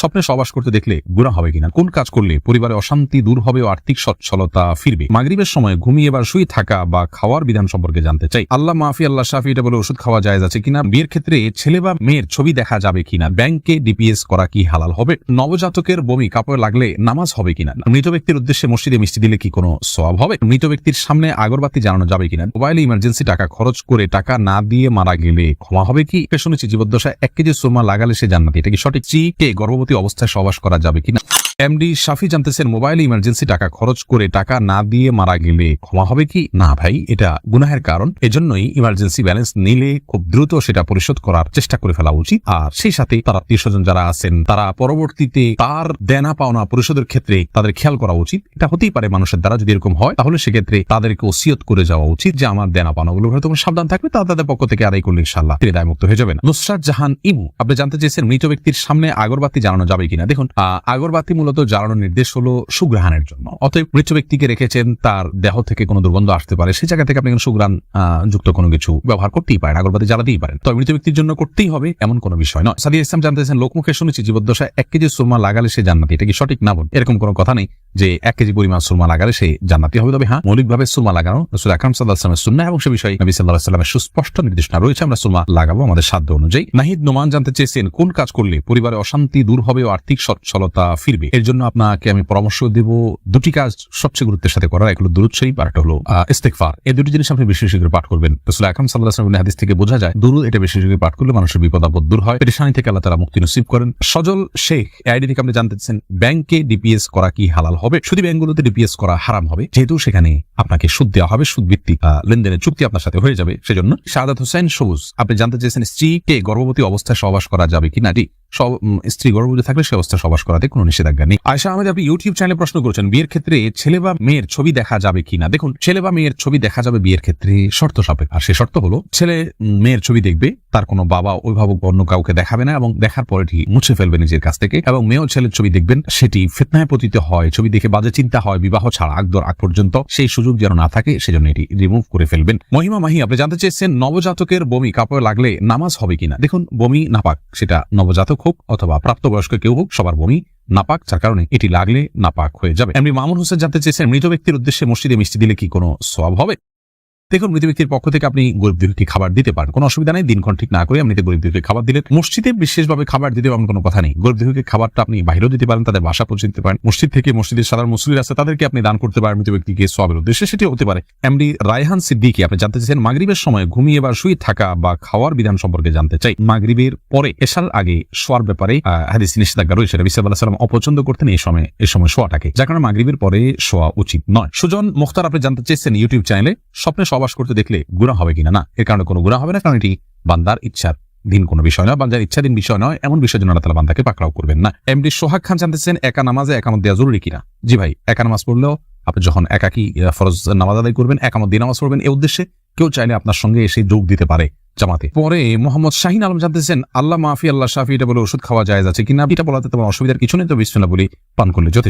স্বপ্নে সবাস করতে দেখলে গুণা হবে কিনা? কোন কাজ করলে পরিবারে অশান্তি দূর হবে ও আর্থিক সচ্ছলতা ফিরবে? মাগরিবের সময় ঘুমিয়ে বা শুয়ে থাকা বা খাওয়ার বিধান সম্পর্কে জানতে চাই। আল্লাহ মাফি, আল্লাহ শাফি, এটা বলে ওষুধ খাওয়া যায় আছে কিনা? বিয়ের ক্ষেত্রে ছেলে বা মেয়ের ছবি দেখা যাবে কিনা? ব্যাংকে ডিপিএস করা কি হালাল হবে? নবজাতকের বমি, কাপড় লাগলে নামাজ হবে কিনা? মৃত ব্যক্তির উদ্দেশ্যে মসজিদে মিষ্টি দিলে কি কোনো সওয়াব হবে? মৃত ব্যক্তির সামনে আগরবাতি জানানো যাবে কিনা? মোবাইলে ইমার্জেন্সি টাকা খরচ করে টাকা না দিয়ে মারা গেলে ক্ষমা হবে কি? শুনেছি জীবদ্দশায় এক কেজি সুরমা লাগালে সে জান্নাতি। এটা কি সঠিক? চি কে? গর্ভবতী অবস্থায় সবাস করা যাবে কিনা? এমডি শাফি জানতেছেন মোবাইলে ইমার্জেন্সি টাকা খরচ করে টাকা না দিয়ে মারা গেলে ক্ষমা হবে কি? না ভাই, এটা গুনাহের কারণ। এজন্যই ইমার্জেন্সি ব্যালেন্স নিলে খুব দ্রুত সেটা পরিশোধ করার চেষ্টা করে ফেলা উচিত। আর সেই সাথে তার আত্মীয় স্বজন যারা আছেন, তারা পরবর্তীতে তার দেনা পাওনা পরিশোধের ক্ষেত্রে তাদের খেয়াল করা উচিত। এটা হতেই পারে মানুষের দ্বারা যদি এরকম হয়, তাহলে সেক্ষেত্রে তাদেরকে ওসিয়ত করে যাওয়া উচিত যে আমার দেনা পাওনাগুলো হয়তো তোমরা সাবধান থাকবে তা তাদের পক্ষ থেকে আদায় করলে ইনশাল্লাহ তিনি দায়মুক্ত হয়ে যাবেন। নুসরাত জাহান ইমু আপনি জানতে চেয়েছেন মৃত ব্যক্তির সামনে আগরবাতি জানানো যাবে কিনা? দেখুন আগরবাতি মূলত জ্বালানোর নির্দেশ হলো সুগ্রহণের জন্য। অতএব মৃত ব্যক্তিকে রেখেছেন, তার দেহ থেকে কোনো দুর্গন্ধ আসতে পারে সেই জায়গা থেকে আপনি কোনো সুগ্রাণ যুক্ত কোনো কিছু ব্যবহার করতেই পারেন, আগরবাতি জ্বালাতেই পারেন। তবে মৃত ব্যক্তির জন্য করতেই হবে এমন কোনো বিষয় নয়। সাদিয়া ইসলাম জানতে চাইছেন, লোকমুখে শুনেছি জীবদ্দশায় এক কেজি সুরমা লাগালে সে জান্নাতি, এটা কি সঠিক না বোন এরকম কোনো কথা নেই যে এক কেজি পরিমাণ সুরমা লাগালে সে জান্নাতি হবে। তবে হ্যাঁ মৌলিকভাবে সুরমা লাগানো রসুল আকরাম আসলামের সুন্না এবং সে বিষয়ে নবী সাল্লাহ সাল্লামের সুস্পষ্ট নির্দেশনা রয়েছে, আমরা সুরমা লাগাবো আমাদের সাধ্য অনুযায়ী। নাহিদ নোমান জানতে চেয়েছেন, কোন কাজ করলে পরিবারে অশান্তি দূর হবে ও আর্থিক সচ্ছলতা ফিরবে? এর জন্য আপনাকে আমি পরামর্শ দেব দুটি কাজ সবচেয়ে গুরুত্বের সাথে করা এগুলো দূরত শরীফ আর একটা হলো আহ, ইস্তেগফার। এই দুটি জিনিস আপনি বেশি বেশি করে পাঠ করবেন। রসুল আকরাম সাল্লাহ হাদিস থেকে বোঝা যায় দুরুদ এটা বেশি বেশি পাঠ করলে মানুষের বিপদ আপদ দূর হয়। পেরেশানি থেকে আল্লাহ তারা মুক্তি নসিব করেন। সজল শেখ আইডি থেকে আপনি জানতে চাচ্ছেন ব্যাংকে ডিপিএস করা কি হালাল হবে? শুধু ব্যাংকগুলোতে ডিপিএস করা হারাম হবে যেহেতু সেখানে আপনাকে সুদ দেওয়া হবে সুদ ভিত্তিক লেনদেনের চুক্তি আপনার সাথে হয়ে যাবে। সেজন্য শাহাদাত হোসেন সবুজ আপনি জানতে চেয়েছেন স্ত্রীকে গর্ভবতী অবস্থায় সহবাস করা যাবে সব- উম, স্ত্রী গর্ভবতী থাকলে সে অবস্থায় সহবাস করাতে কোনো নিষেধাজ্ঞা নেই আয়সা আহমেদ, আপনি ইউটিউব চ্যানেলে প্রশ্ন করেছেন, বিয়ের ক্ষেত্রে ছেলে বা মেয়ের ছবি দেখা যাবে কিনা দেখুন, ছেলে বা মেয়ের ছবি দেখা যাবে বিয়ের ক্ষেত্রে শর্ত সাপেক্ষ। আর সে শর্ত হলো, ছেলে মেয়ের ছবি দেখবে, তার কোনো বাবা, অভিভাবক অন্য কাউকে দেখাবে না এবং দেখার পরে এটি মুছে ফেলবে নিজের কাছ থেকে এবং মেয়েও ছেলের ছবি দেখবেন, সেটি ফেতনায় পতিত হয়, ছবি দেখে বাজে চিন্তা হয়, বিবাহ ছাড়া আগদর আগ পর্যন্ত সেই সুযোগ যেন না থাকে, সেজন্য এটি রিমুভ করে ফেলবেন। মহিমা মাহি, আপনি জানতে চেয়েছেন নবজাতকের বমি কাপড় লাগলে নামাজ হবে কিনা? দেখুন, বমি নাপাক, সেটা নবজাতক হোক অথবা প্রাপ্তবয়স্ক কেউ হোক, সবার বমি নাপাক, যার কারণে এটি লাগলে নাপাক হয়ে যাবে। এমনি মামুন হোসেন জানতে চেয়েছেন, মৃত ব্যক্তির উদ্দেশ্যে মসজিদে মিষ্টি দিলে কি কোনো সব হবে? দেখুন, মৃত ব্যক্তির পক্ষ থেকে আপনি গরিব দুঃখী খাবার দিতে পারেন। কোনো অসুবিধা নেই, দিনক্ষণ ঠিক না করে এমনিতে গরিব দুঃখী খাবার দিলেন। মসজিদে বিশেষভাবে খাবার দিতে এমন কোনো কথা নেই। গরিব দুঃখীকে খাবারটা আপনি বাইরেও দিতে পারেন, তাদের বাসা পৌঁছে দিতে পারেন। মসজিদ থেকে মসজিদের সাধারণ মুসলির আছে, তাদেরকে আপনি দান করতে পারেন মৃত ব্যক্তিকে সবের উদ্দেশ্যে। সেটি হতে পারে এমডি রায়হান সিদ্দিকি, আপনি জানতে চাইছেন, মাগরিবের সময় ঘুমিয়ে বা শুয়ে থাকা বা খাওয়ার বিধান সম্পর্কে জানতে চাই। মাগরিবের পরে এসার আগে শোয়ার ব্যাপারে হাদিস নিষেধাজ্ঞা রয়েছে। আলাইহি সাল্লাম অপছন্দ করতেন এই সময় এই সময় শোয়াটাকে। যার কারণে মাগরিবের পরে শোয়া উচিত নয়। সুজন মুখতার, আপনি জানতে চেয়েছেন ইউটিউব চ্যানেলে, স্বপ্নে সবাস করতে দেখলে গুণা হবে কিনা? না, এর কারণে কোনো গুণা হবে না, কারণ এটি বান্দার ইচ্ছার দিন কোনো বিষয় নয়, বান্দার ইচ্ছাধীন বিষয় নয়, এমন বিষয় জন্য আল্লাহ তাআলা বান্দাকে পাকড়াও করবেন না। এমডি সোহাগ খান জানতেছেন, একা নামাজে একামত দেওয়া জরুরি কিনা? জি ভাই, একা নামাজ পড়লেও আপনি যখন একাকি ফরজ নামাজ আদায় করবেন, একামত দিয়ে নামাজ পড়বেন এই উদ্দেশ্যে কেউ চাইলে আপনার সঙ্গে এসে যোগ দিতে পারে জামাতে। পরে মোহাম্মদ শাহিন আলম জানতেছেন, আল্লাহ মাফি, আল্লাহ শাফি, এটা বলে ওষুধ খাওয়া যায় আছে কিনা? এটা বলাতে তোমার অসুবিধার কিছু নেই তো বিশ্বনা বলি পান করলে যথেষ্ট।